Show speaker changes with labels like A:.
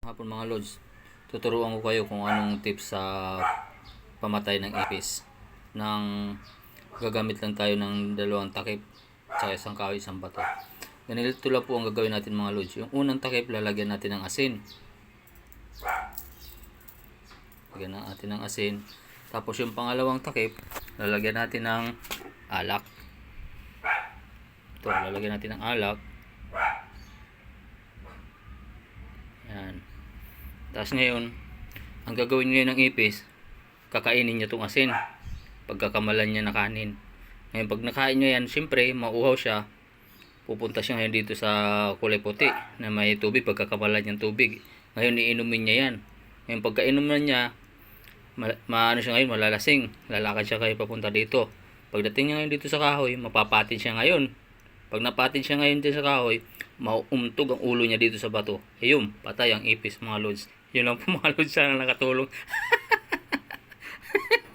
A: Hapon mga lods, tuturuan ko kayo kung anong tips sa pamatay ng ipis. Nang gagamit lang tayo ng dalawang takip sa isang kahoy, isang bato. Ganito lang po ang gagawin natin mga lods. Yung unang takip, lalagyan natin ng asin. Lagyan natin ng asin. Tapos yung pangalawang takip, lalagyan natin ng alak. Ito, lalagyan natin ng alak. Yan. Tapos ngayon, ang gagawin ngayon ng ipis, kakainin niya itong asin. Pagkakamalan niya na kanin. Ngayon, pag nakain niya yan, siyempre, mauhaw siya. Pupunta siya ngayon dito sa kulay puti na may tubig, pagkakamalan niyang tubig. Ngayon, iinumin niya yan. Ngayon, pagkainuman niya, ma- maano siya ngayon, malalasing. Lalakad siya kayo papunta dito. Pagdating niya ngayon dito sa kahoy, mapapatin siya ngayon. Pag napatin siya ngayon din sa kahoy, mauumtog ang ulo niya dito sa bato. Ayun, patay ang ipis mga lods. Yun lang po mga lods, sana nakatulong.